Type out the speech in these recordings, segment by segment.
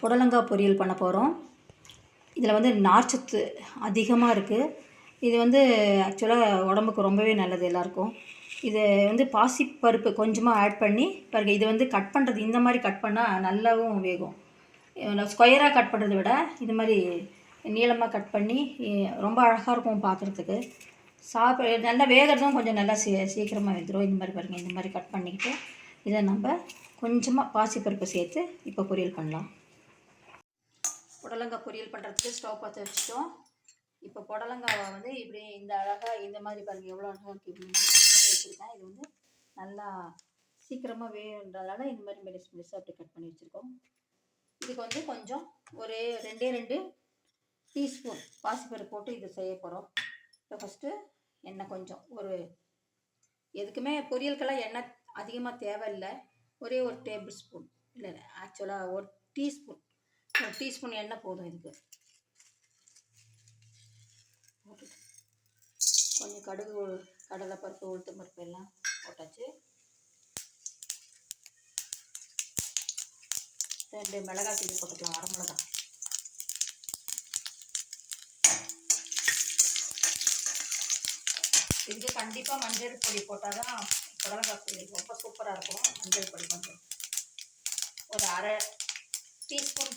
புடலங்காய் பொரியல் பண்ண போகிறோம் இதில் வந்து நார்ச்சத்து அதிகமாக இருக்குது இது வந்து ஆக்சுவலாக உடம்புக்கு ரொம்பவே நல்லது எல்லாருக்கும். இது வந்து பாசிப்பருப்பு கொஞ்சமாக ஆட் பண்ணி பாருங்க இது வந்து கட் பண்ணுறது இந்த மாதிரி கட் பண்ணால் நல்லாவும் வேகும். ஸ்கொயராக கட் பண்ணுறதை விட இது மாதிரி நீளமாக கட் பண்ணி ரொம்ப அழகாக இருக்கும் பார்க்குறதுக்கு சாப்பிட நல்லா வேகிறதும் கொஞ்சம் நல்லா சீ சீக்கிரமாக வந்துடும் இந்த மாதிரி பாருங்கள் இந்த மாதிரி கட் பண்ணிக்கிட்டு இதை நம்ம கொஞ்சமாக பாசிப்பருப்பு சேர்த்து இப்போ பொரியல் பண்ணலாம். புடலங்காய் பொரியல் பண்ணுறதுக்கு ஸ்டவ் பற்ற வச்சுட்டோம். இப்போ புடலங்காவை வந்து இப்படி இந்த அழகாக இந்த மாதிரி பாருங்கள் எவ்வளோ அழகாக வச்சுருக்கேன். இது வந்து நல்லா சீக்கிரமாக வேணுன்றதால இந்த மாதிரி மெலிஸ் மெலிசாக அப்படி கட் பண்ணி வச்சுருக்கோம். இதுக்கு வந்து கொஞ்சம் ஒரு ரெண்டே ரெண்டு டீஸ்பூன் பாசிப்பருப்பு போட்டு இது செய்ய போகிறோம் இப்போ ஃபஸ்ட்டு எண்ணெய் கொஞ்சம் ஒரு எதுக்குமே பொரியலுக்கெல்லாம் எண்ணெய் அதிகமாக தேவையில்லை. ஒரே ஒரு டேபிள் ஸ்பூன் இல்லை ஆக்சுவலாக ஒரு டீஸ்பூன் ஒரு டீஸ்பூன் எண்ணெய் போதும் இதுக்கு. கொஞ்சம் கடுகு கடலை பருப்பு உளுத்தம் பருப்பு எல்லாம் போட்டாச்சு. ரெண்டு மிளகாய் தூள் போட்டுக்கலாம் அரை மிளகாய். இதுக்கு கண்டிப்பாக மஞ்சள் பொடி போட்டால் தான் புடலங்காய் பொரியல் ரொம்ப சூப்பராக இருக்கும். மஞ்சள் பொடி கொஞ்சம் ஒரு அரை டீஸ்பூன்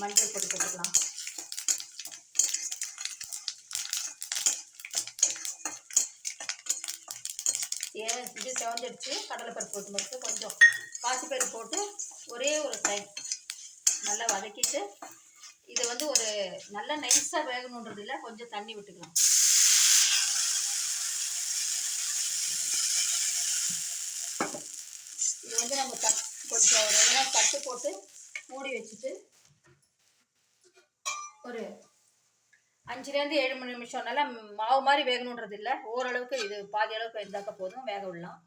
மஞ்சள் பொடி போட்டுக்கலாம். ஏ இது செவந்துடுச்சு கடலைப்பருப்பு போட்டு மட்டும் கொஞ்சம் பாசிப்பருப்பு போட்டு ஒரே ஒரு டைம் நல்லா வதக்கிட்டு இதை வந்து ஒரு நல்ல நைஸாக வேகணுன்றது இல்லை கொஞ்சம் தண்ணி விட்டுக்கலாம். இது வந்து நம்ம தட் கொஞ்சம் ரெகுலராக தட்டு போட்டு மூடி வச்சுட்டு ஒரு அஞ்சுலேருந்து ஏழு மணி நிமிஷம். நல்லா மாவு மாதிரி வேகணுன்றது இல்லை. ஓரளவுக்கு இது பாதி அளவுக்கு வெந்தாக்க போதும். வேக விடலாம்.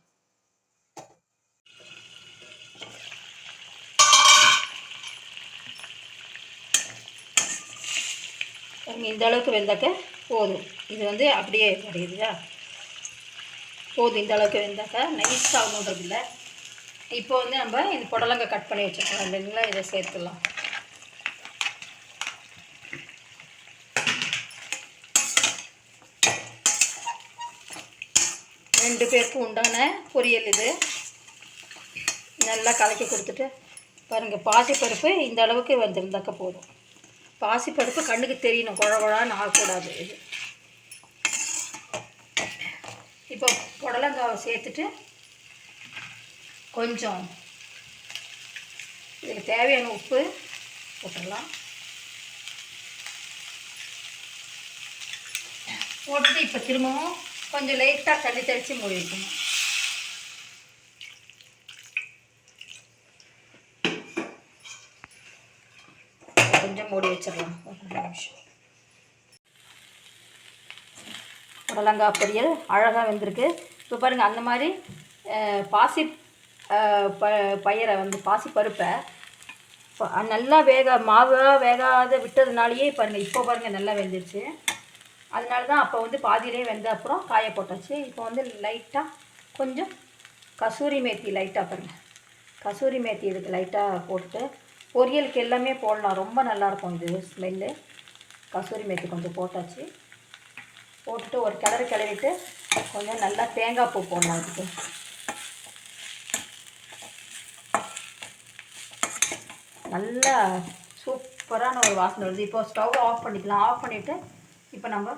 இந்த அளவுக்கு வெந்தாக்க போதும். இது வந்து அப்படியே கிடைக்குதுயா? போதும் இந்த அளவுக்கு வெந்தாக்க நைஸ் ஆகணுன்றது இல்லை. இப்போ வந்து நம்ம இந்த புடலங்க கட் பண்ணி வச்சுருக்கோம். இல்லைங்களா? இதை சேர்த்துடலாம். ரெண்டு பேருக்கு உண்டான பொரியல் இது. நல்லா கலக்கி கொடுத்துட்டு பாருங்கள் பாசிப்பருப்பு இந்த அளவுக்கு வந்திருந்தாக்க போதும். பாசிப்பருப்பு கண்ணுக்கு தெரியணும் குழ குழான்னு ஆகக்கூடாது இது. இப்போ புடலங்காவை சேர்த்துட்டு கொஞ்சம் இதுக்கு தேவையான உப்பு போட்டுடலாம். போட்டுட்டு இப்போ திரும்பவும் கொஞ்சம் லைட்டாக தண்ணி தெளித்து மூடி வைக்கணும். கொஞ்சம் மூடி வச்சிடலாம். ஒரு நிமிஷம். புடலங்காய் பொரியல் அழகாக வெந்திருக்கு. இப்போ பாருங்கள் அந்த மாதிரி பாசி ப பயிரை வந்து பாசி பருப்பை நல்லா வேக மாவாக வேகாத விட்டதுனாலேயே பாருங்கள் இப்போ பாருங்கள் நல்லா வெந்துருச்சு. அதனால தான் அப்போ வந்து பாதியிலே வெந்த அப்புறம் காய போட்டாச்சு. இப்போ வந்து லைட்டாக கொஞ்சம் கசூரி மேத்தி லைட்டாக பாருங்கள் கசூரி மேத்தி இதுக்கு லைட்டாக போட்டுட்டு பொரியலுக்கு எல்லாமே போடலாம். ரொம்ப நல்லாயிருக்கும் இது ஸ்மெல்லு கசூரி மேத்தி கொஞ்சம் போட்டாச்சு. போட்டுட்டு ஒரு கிளறு கிளறிட்டு கொஞ்சம் நல்லா தேங்காய் பூ போடலாம் இதுக்கு. நல்லா சூப்பரான ஒரு வாசனை வருது. இப்போ ஸ்டவ் ஆஃப் பண்ணிக்கலாம். ஆஃப் பண்ணிவிட்டு இப்போ நம்ம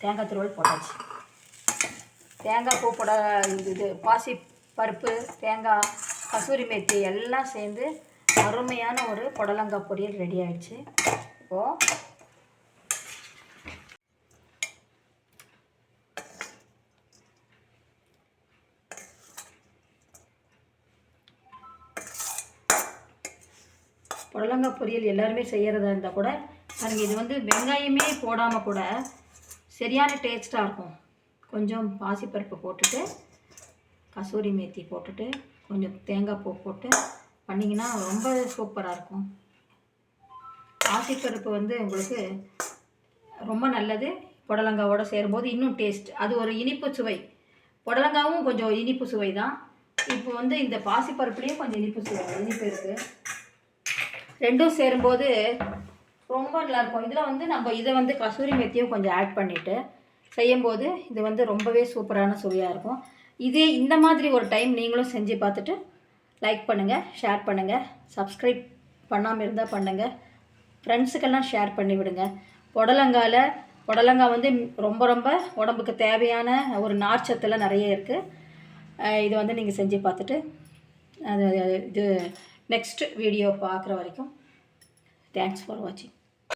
தேங்காய் துருவல் போட்டாச்சு. தேங்காய் பூ போட இது பாசி பருப்பு தேங்காய் கசூரி மேத்தி எல்லாம் சேர்ந்து அருமையான ஒரு புடலங்காய் பொரியல் ரெடி ஆகிடுச்சு இப்போது புடலங்காய் பொரியல் எல்லாருமே செய்கிறதா இருந்தால் கூட பாருங்கள் இது வந்து வெங்காயமே போடாமல் கூட சரியான டேஸ்ட்டாக இருக்கும். கொஞ்சம் பாசிப்பருப்பு போட்டுட்டு கசூரி மேத்தி போட்டுட்டு கொஞ்சம் தேங்காய் பூ போட்டு பண்ணிங்கன்னா ரொம்ப சூப்பராக இருக்கும். பாசிப்பருப்பு வந்து உங்களுக்கு ரொம்ப நல்லது. புடலங்காவோட சேரும்போது இன்னும் டேஸ்ட். அது ஒரு இனிப்பு சுவை. புடலங்காவும் கொஞ்சம் இனிப்பு சுவை தான். இப்போ வந்து இந்த பாசிப்பருப்புலேயும் கொஞ்சம் இனிப்பு சுவை இனிப்பு இருக்குது ரெண்டும் சேரும்போது ரொம்ப நல்லாயிருக்கும் இதில் வந்து நம்ம இதை வந்து கசூரி மெத்தியும் கொஞ்சம் ஆட் பண்ணிவிட்டு செய்யும்போது இது வந்து ரொம்பவே சூப்பரான சுவையாக இருக்கும். இதே இந்த மாதிரி ஒரு டைம் நீங்களும் செஞ்சு பார்த்துட்டு லைக் பண்ணுங்கள் ஷேர் பண்ணுங்கள் சப்ஸ்கிரைப் பண்ணாமல் இருந்தால் பண்ணுங்கள் ஃப்ரெண்ட்ஸுக்கெல்லாம் ஷேர் பண்ணி விடுங்க. புடலங்கால புடலங்காய் வந்து ரொம்ப ரொம்ப உடம்புக்கு தேவையான ஒரு நார்ச்சத்தில் நிறைய இருக்குது இது வந்து நீங்கள் செஞ்சு பார்த்துட்டு அது இது நெக்ஸ்ட் வீடியோ பார்க்குற வரைக்கும். தேங்க்ஸ் ஃபார் வாட்சிங்